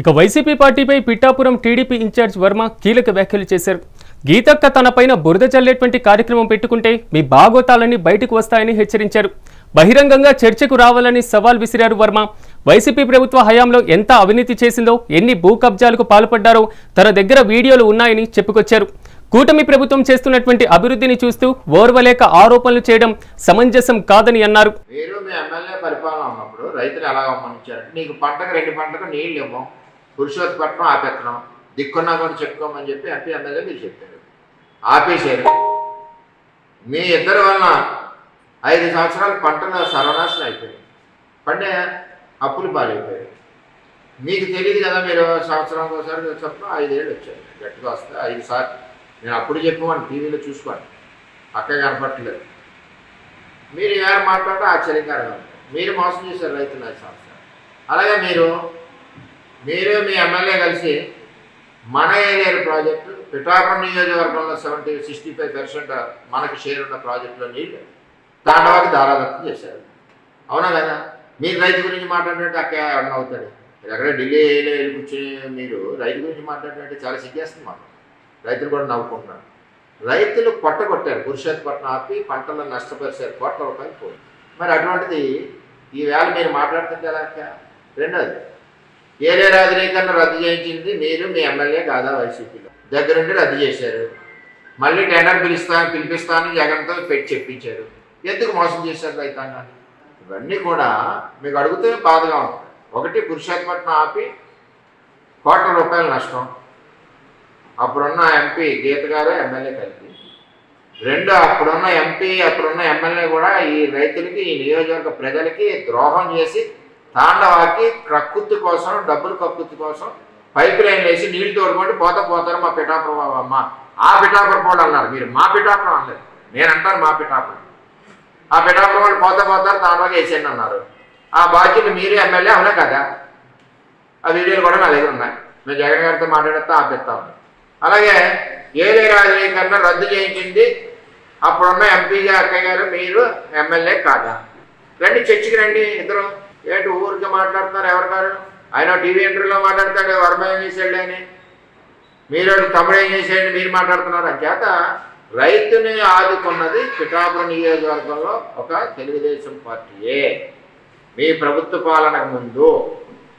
ఇక వైసీపీ పార్టీపై Pithapuram TDP incharge Varma కీలక వ్యాఖ్యలు చేశారు. గీతక్క తనపైన బురద చల్లేటువంటి కార్యక్రమం పెట్టుకుంటే మీ బాగోతాలన్నీ బయటకు వస్తాయని హెచ్చరించారు. బహిరంగంగా చర్చకు రావాలని సవాల్ విసిరారు వర్మ. వైసీపీ ప్రభుత్వ హయాంలో ఎంత అవినీతి చేసిందో ఎన్ని భూ కబ్జాలకు పాల్పడ్డారో తన దగ్గర వీడియోలు ఉన్నాయని చెప్పుకొచ్చారు. కూటమి ప్రభుత్వం చేస్తున్నటువంటి అభివృద్ధిని చూస్తూ ఓర్వలేక ఆరోపణలు చేయడం సమంజసం కాదని అన్నారు. మీరు మీ ఎమ్మెల్యే పరిపాలన ఉన్నప్పుడు రైతులు ఎలా నీకు పంటకు రెండు పంటకు నీళ్ళు ఇవ్వం పురుషోత్పట్నం ఆపెత్తనం దిక్కున్నా కూడా చెప్పుకోమని చెప్పి ఎంపీ ఎమ్మెల్యే మీరు చెప్పారు. ఆపేశారు. మీ ఇద్దరి వలన ఐదు సంవత్సరాలు పంటలు సర్వనాశనం అయిపోయాయి పండే అప్పులు పాలైపోయాయి. మీకు తెలియదు కదా మీరు సంవత్సరం ఒకసారి చెప్పిన ఐదేళ్ళు వచ్చాయి. గట్టిగా వస్తే ఐదు సార్లు. నేను అప్పుడు చెప్పమని టీవీలో చూసుకోండి. అక్కడ కనపట్టలేదు మీరు ఎవరు మాట్లాడితే ఆశ్చర్యకరంగా మీరు మోసం చేశారు రైతులు ఐదు సంవత్సరాలు. అలాగే మీరు మీరు మీ ఎమ్మెల్యే కలిసి మన ఏలేరు ప్రాజెక్టు పిఠాపురం నియోజకవర్గంలో సెవెంటీ సిక్స్టీ ఫైవ్ పర్సెంట్ మనకు షేర్ ఉన్న ప్రాజెక్టులో నీళ్ళు తాండవాకి ధారాదత్తం చేశారు. అవునా కదా? మీరు రైతు గురించి మాట్లాడినట్టు అక్క ఎవరన్నా అవుతాడు? ఎక్కడ ఢిల్లీ వెళ్ళి కూర్చొని మీరు రైతు గురించి మాట్లాడినట్టు చాలా సిగ్గేస్తుంది మాకు. రైతులు కూడా నవ్వుకుంటున్నారు. రైతులు పొట్ట కొట్టారు పురుషోత్పట్నం ఆపి పంటలను నష్టపరిచారు. కోట్ల రూపాయలు పోయింది. మరి అటువంటిది ఈ వేళ మీరు మాట్లాడుతుంటే ఎలా అక్క? రెండోది ఏరే రాజనీకరణ రద్దు చేయించింది మీరు మీ ఎమ్మెల్యే కాదా వైసీపీలో. దగ్గరుండి రద్దు చేశారు. మళ్ళీ టెండర్ పిలుస్తాను పిలిపిస్తాను జగన్తో పెట్టి చెప్పించారు. ఎందుకు మోసం చేశారు రైతాంగాన్ని? ఇవన్నీ కూడా మీకు అడుగుతే బాధగా ఉంటుంది ఒకటి పురుషోత్పట్నం ఆపి కోట్ల రూపాయల నష్టం. అప్పుడున్న ఎంపీ గీత గారు ఎమ్మెల్యే కలిపి. రెండు అప్పుడున్న ఎంపీ అప్పుడున్న ఎమ్మెల్యే కూడా ఈ రైతులకి ఈ నియోజకవర్గ ప్రజలకి ద్రోహం చేసి తాండవాకి ప్రకృతి కోసం డబ్బులు ప్రకృతి కోసం పైప్ లైన్ వేసి నీళ్ళు తోడుకోండి పోత పోతారు మా పిఠాపురం అమ్మ. ఆ పిఠాపురం కూడా అన్నారు. మీరు మా పిఠాపురం అనలేదు. నేను అంటాను మా పిఠాపురం. ఆ పిఠాపురం వాళ్ళు పోత పోతారు తాండవాకి వేసేయండి అన్నారు. ఆ బాధ్యత మీరు ఎమ్మెల్యే అవునా కదా? ఆ వీడియోలు కూడా నా దగ్గర ఉన్నాయి. మేము జగన్ గారితో మాట్లాడితే ఆపిస్తాము అలాగే ఏలే రాజనీకరణ రద్దు చేయించింది అప్పుడున్న ఎంపీ అక్కయ్య గారు మీరు ఎమ్మెల్యే కాదా? రండి చర్చికి రండి ఇద్దరు. ఏంటి ఊరికి మాట్లాడుతున్నారు? ఎవరికారు ఆయన టీవీ ఇంటర్వ్యూలో మాట్లాడతాడు వర్మ ఏం చేసాడు అని. మీరు తమిళ ఏం చేసేయండి మీరు మాట్లాడుతున్నారు. అని చేత రైతుని ఆదుకున్నది పిఠాపురం నియోజకవర్గంలో ఒక తెలుగుదేశం పార్టీయే. మీ ప్రభుత్వ పాలనకు ముందు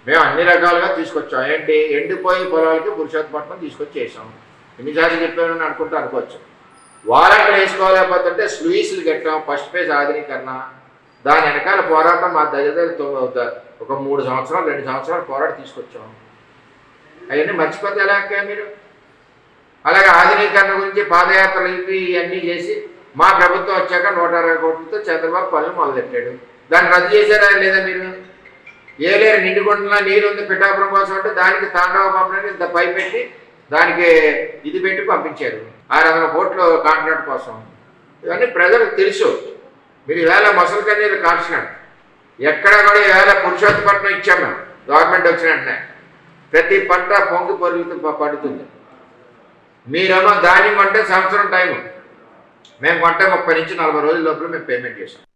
మేము అన్ని రకాలుగా తీసుకొచ్చాం. ఏంటి? ఎండిపోయి పొలాలకి పురుషోత్పట్నం తీసుకొచ్చేసాం. ఎన్నిసార్లు చెప్పామని అనుకుంటూ అనుకోవచ్చు. వారంటీ వేసుకోలేకపోతుంటే స్లూయిస్లు కట్టాం. ఫస్ట్ ఫేజ్ ఆధునీకరణ. దాని వెనకాల పోరాటం మా దగ్గర తొ- ఒక మూడు సంవత్సరాలు రెండు సంవత్సరాలు పోరాటం తీసుకొచ్చాం. అవన్నీ మర్చిపోతే ఎలా మీరు? అలాగే ఆధునీకరణ గురించి పాదయాత్రలు ఇవి ఇవన్నీ చేసి మా ప్రభుత్వం వచ్చాక నూట అరవై కోట్లతో చంద్రబాబు పనులు మొదలెట్టాడు. దాన్ని రద్దు చేశారా లేదా మీరు? ఏలేరు నిండుకుంటున్నా నీరు ఉంది పిఠాపురం కోసం అంటే దానికి తాండవ పంపడానికి ఇంత పై పెట్టి దానికి ఇది పెట్టి పంపించారు. ఆరు వందల కోట్లు కాంట్రాక్ట్ కోసం. ఇవన్నీ ప్రజలకు తెలుసు. మీరు ఈవేళ మొసలు కన్నీరు కాన్స్టెంట్ ఎక్కడ కూడా ఈవేళ పురుషోత్పట్నం ఇచ్చాం మేము. గవర్నమెంట్ వచ్చిన వెంటనే. ప్రతి పంట పొంగి పొరుగుతూ పడుతుంది. మీరేమో దాని కొంటే సంవత్సరం టైం మేము కొంటే ముప్పై నుంచి నలభై రోజుల లోపల మేము పేమెంట్ చేసాం